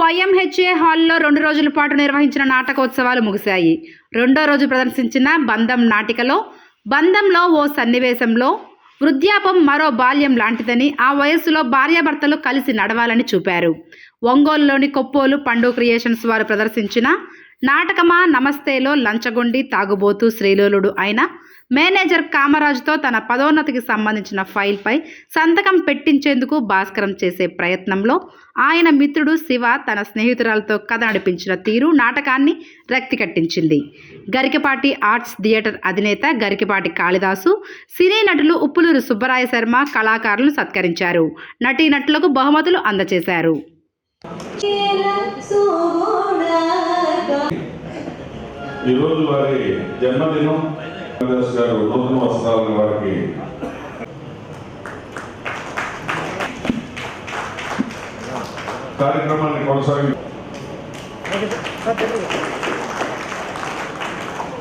YMHA హాల్లో రెండు రోజుల పాటు నిర్వహించిన నాటకోత్సవాలు ముగిశాయి. రెండో రోజు ప్రదర్శించిన బంధం నాటికలో బంధంలో ఓ సన్నివేశంలో వృద్ధాపం మరో బాల్యం లాంటిదని ఆ వయస్సులో భార్యాభర్తలు కలిసి నడవాలని చూపారు. ఒంగోలులోని కొప్పోలు పండు క్రియేషన్స్ వారు ప్రదర్శించిన నాటకమా నమస్తేలో లంచగొండి తాగుబోతు శ్రీలోలుడు అయిన మేనేజర్ కామరాజుతో తన పదోన్నతికి సంబంధించిన ఫైల్పై సంతకం పెట్టించేందుకు భాస్కరం చేసే ప్రయత్నంలో ఆయన మిత్రుడు శివ తన స్నేహితురాలతో కథ నడిపించిన తీరు నాటకాన్ని రక్తి కట్టించింది గరికపాటి ఆర్ట్స్ థియేటర్ అధినేత గరికపాటి కాళిదాసు సినీ నటులు ఉప్పులూరు సుబ్బరాయ శర్మ కళాకారులు సత్కరించారు. నటీనటులకు బహుమతులు అందజేశారు ఈరోజు వారి జన్మదినం. గారు నూతన వస్త్రాలను వారికి కార్యక్రమాన్ని కొనసాగి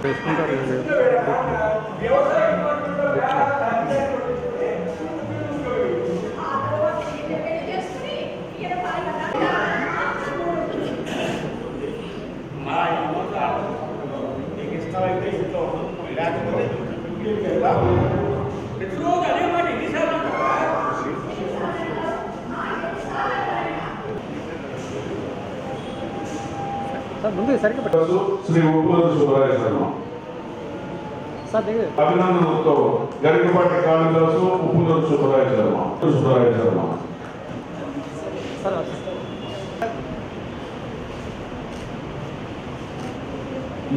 చేసుకుంటారు ముందు సరిగ్గా పెట్టు. శ్రీ ఉప్పులూరు సుబ్బరాయ శర్మ అభినందనతో గరికపాటి కాళిదాసు ఉప్పులూరు సుబ్బరాయ శర్మ సుబ్బరాయ శర్మ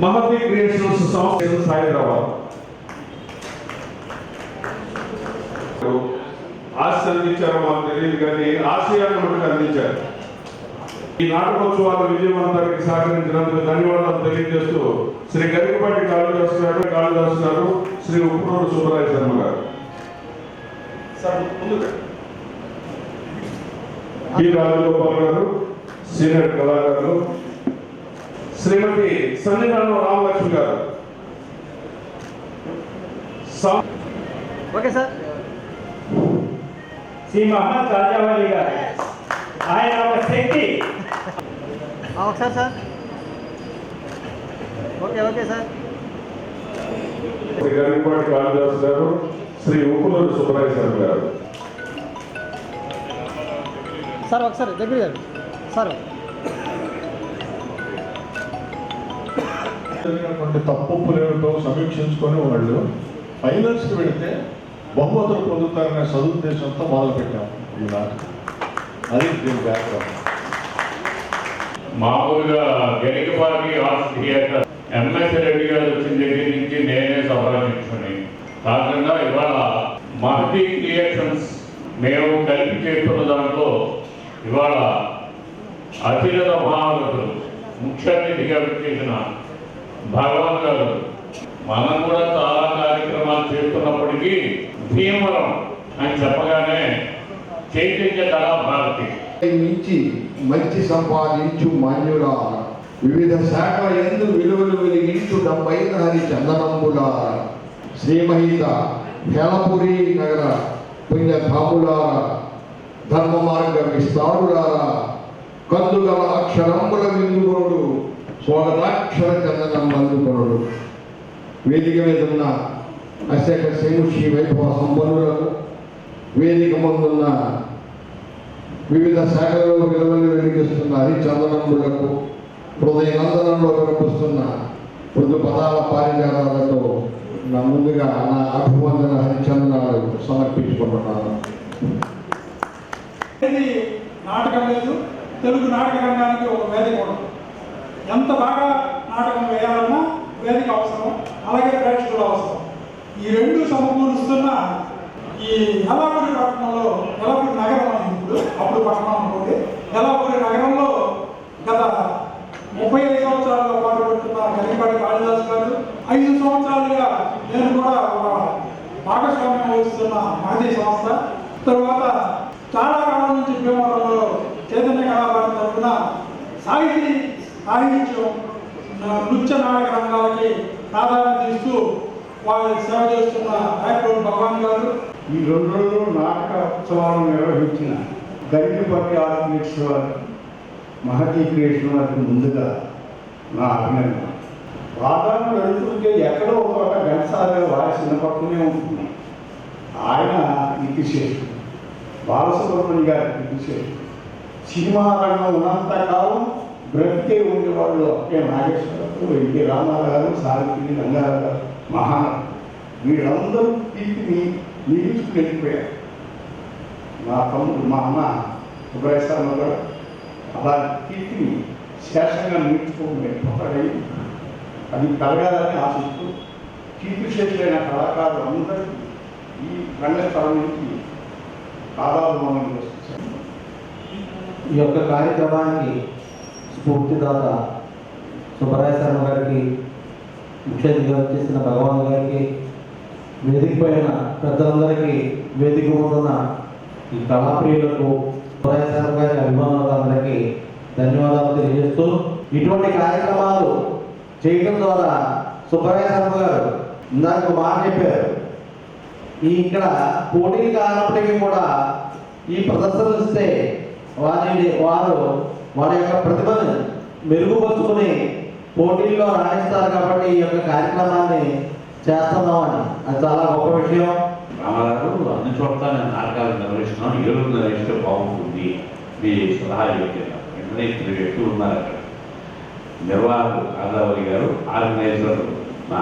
మహతి క్రియేషన్స్ సంస్థ హైదరాబాద్ ఆశ అందించారో మాకు తెలియదు కానీ ఆశయాన్ని మనకు అందించారు. ఈ నాటకోత్సవాల విజయవంతానికి సహకరించినందుకు ధన్యవాదాలు తెలియజేస్తూ శ్రీ గరికపాటి కాళిదాస్ గారు కాళిదాస్ గారు శ్రీ ఉప్పునూరు సుబ్బరాయ శర్మ గారు. పి రాజగోపాల్ గారు సీనియర్ కళాకారులు శ్రీమతి సన్నిధానం రామలక్ష్మి గారు. సా- ఓకే సార్. శ్రీ మహమ్మద్ గారు. ఆయన ఒక శక్తి. ఒకసారి sir. Okay okay sir. Shri Kalidas garu Shri Uppuluru Subbaraya గారు. సార్ ఒకసారి దగ్గర గారు. సార్. జరిగినటువంటి తప్పులేమిటో సమీక్షించుకొని వాళ్ళు ఫైనల్స్కి వెళితే బహుమతులు పొందుతారనే సదుద్దేశంతో మొదలుపెట్టాం ఈ నాటకం అది దీని బ్యాక్గ్రౌండ్ మామూలుగా Garikapati arts theatre MS Reddy garu వచ్చిన దగ్గర నుంచి నేనే సంప్రదించుకుని కాకుండా ఇవాళ మహతి క్రియేషన్స్ మేము కలిపి చేస్తున్న దాంట్లో ఇవాళ అతిరథ మహారథులు ముఖ్య అతిథిగా చేసిన భగవాన్ గారు. మనం కూడా చాలా కార్యక్రమాలు చేస్తున్నప్పటికీ భీమరం అని చెప్పగానే చైతన్య కళా భారతి. మించి మంచి సంపాదించు మాన్యుల వివిధ శాఖల ఎందు విలువలు వెలిగించు డెబ్బై హరి చందనంబుల శ్రీమహిత హేళపురి నగర పుణ్యధాములార ధర్మ మార్గ విస్తారులార కందుగల అక్షరంబుల విందుకోడు స్వాగతాక్షర చందనం అందుకోడు వేదిక మీద ఉన్న అశేఖ శ్రీముషి వైభవ సంపన్నులకు వేదిక ముందున్న వివిధ శాఖలలో విలువలు వెలిగిస్తున్న హరిచందనములకు హృదయ నందనంలో కనిపిస్తున్న మృదు పదాల పారిజాతాలతో నా ముందుగా నా అభివందన హరిచందనాలు సమర్పించుకుంటున్నాను. ఇది నాటకం లేదు. తెలుగు నాటక రంగానికి ఒక వేదిక ఉండదు ఎంత బాగా నాటకం వేయాలన్నా వేదిక అవసరం. అలాగే ప్రేక్షకులు అవసరం. ఈ రెండు సమకూరుస్తున్న ఈ యలాపురి పట్టణంలో యలాపురి నగరం అయింది ఇప్పుడు అప్పుడు పట్టణం అనుకోండి. యలాపురి నగరంలో గత ముప్పై ఐదు సంవత్సరాలుగా పాటుపడుతున్న గరిపాటి కాళిదాస్ గారు ఐదు సంవత్సరాలుగా నేను కూడా ఒక భాగస్వామ్యం వహిస్తున్న మహదీ సంస్థ. తర్వాత చాలా కాలం నుంచి భీమవరంలో చైతన్య కళాభారతి తరఫున సాహితీ సాహిత్యం నృత్య నాటక రంగాలకి ప్రాధాన్యత ఇస్తూ వాళ్ళు సేవ చేస్తున్న నాయకుడు భగవాన్ గారు. ఈ రెండు రోజులు నాటక ఉత్సవాలను నిర్వహించిన గరికపట్టి ఆర్టిస్ట్ వారు మహతీ క్రియేషన్ వారికి ముందుగా నా అభినందన వాతావరణం వెళ్తుంటే ఎక్కడో ఒక చోట ఘంటసాల వాయిస్ వినపడుతూనే ఉంటుంది. ఆయన కీర్తిశేషుడు బాలసుబ్రహ్మణ్య గారి కీర్తిశేషుడు సినిమా రంగం ఉన్నంతకాలం బ్రతికే ఉండేవాళ్ళు ఒకే నాగేశ్వరరావు ఎన్టీ రామారావు గారు సావిత్రి రంగారావు గారు మహానటులు వీళ్ళందరూ కీర్తిని నిలుచుకుని వెళ్ళిపోయారు మా తమ్ముడు మా అన్న సుబ్రహ్మ కూడా అలా కీర్తిని శేషంగా నిలుచుకోవడం వెళ్ళిపోతాడని అది పెరగాలని ఆశిస్తూ కీర్తి కీర్తిశేషులైన కళాకారులు అందరికీ ఈ రంగస్థలం నుంచి ఆదాభావం చేస్తారు ఈ యొక్క కార్యక్రమానికి స్ఫూర్తిదాత సుబ్బరాయ శర్మ గారికి ముఖ్య అతిథిగా వచ్చేసిన భగవాన్ గారికి వేదిక పైన పెద్దలందరికీ వేదిక ముందున్న ఈ కళాప్రియులకు సుబ్బరాయ అభిమానులందరికీ ధన్యవాదాలు తెలియజేస్తూ ఇటువంటి కార్యక్రమాలు చేయడం ద్వారా సుబ్బరాయ శర్మ గారు ఇందాక మాట చెప్పారు. ఈ ఇక్కడ పోటీలు కానప్పటికీ కూడా ఈ ప్రదర్శనలు ఇస్తే వారిని వారు వారి యొక్క ప్రతిభను మెరుగుపరుచుకుని పోటీల్లో రాణిస్తారు కాబట్టి ఈ యొక్క కార్యక్రమాన్ని చేస్తున్నామని అది చాలా గొప్ప విషయం. రామగారు అన్ని చోట్ల నేను నాటకాలు నిర్వహిస్తున్నాను ఏడుగురు నిర్వహిస్తే బాగుంటుంది. మీ సలహా ఇవ్వలేదు వెంటనే ఇద్దరు వ్యక్తులు ఉన్నారు అక్కడ. నిర్వాహకులు కాదావరి గారు ఆర్గనైజర్ మా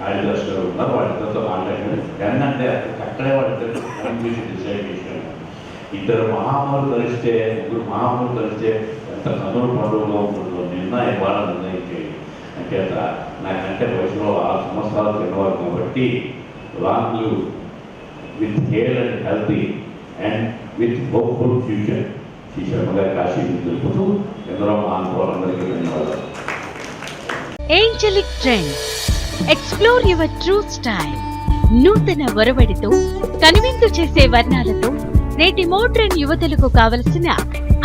కాళిదాస్ గారు ఉన్నారు. వాళ్ళిద్దరితో మాట్లాడారు ఏంటంటే అక్కడే వాళ్ళిద్దరు కన్ఫ్యూజన్ డిసైడ్ చేశాను ఇద్దరు మహాములు కలిస్తే ముగ్గురు మహాములు కలిస్తే ఎంత కనుల పండుగలో ఉంటుందో నిన్న ఇవాళ నిర్ణయించే చేత నాకంటే వయసులో ఆరు సంవత్సరాలు తిన్నవారు కాబట్టి long live with hale and healthy and with hopeful future Shri Sharma గారి కాశీ తెలుపుతూ ఎందరో మహానుభావులందరికీ ధన్యవాదాలు. Angelic trends explore your true style నూతన ఒరవడితో కనువిందు చేసే వర్ణాలతో నేటి మోడ్రన్ యువతలకు కావలసిన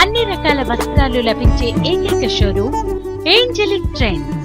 అన్ని రకాల వస్త్రాలు లభించే ఏకైక షోరూమ్ ఏంజలిక్ ట్రెండ్స్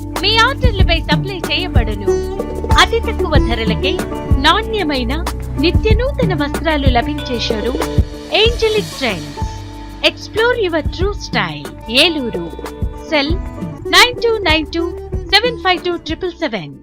మీ ఆర్డర్లపై సప్లై చేయబడును. అతి తక్కువ ధరలకే నాణ్యమైన నిత్య నూతన వస్త్రాలు లభించే showroom angelic trends explore your true style Eluru. Cell nine two nine two seven five two triple seven.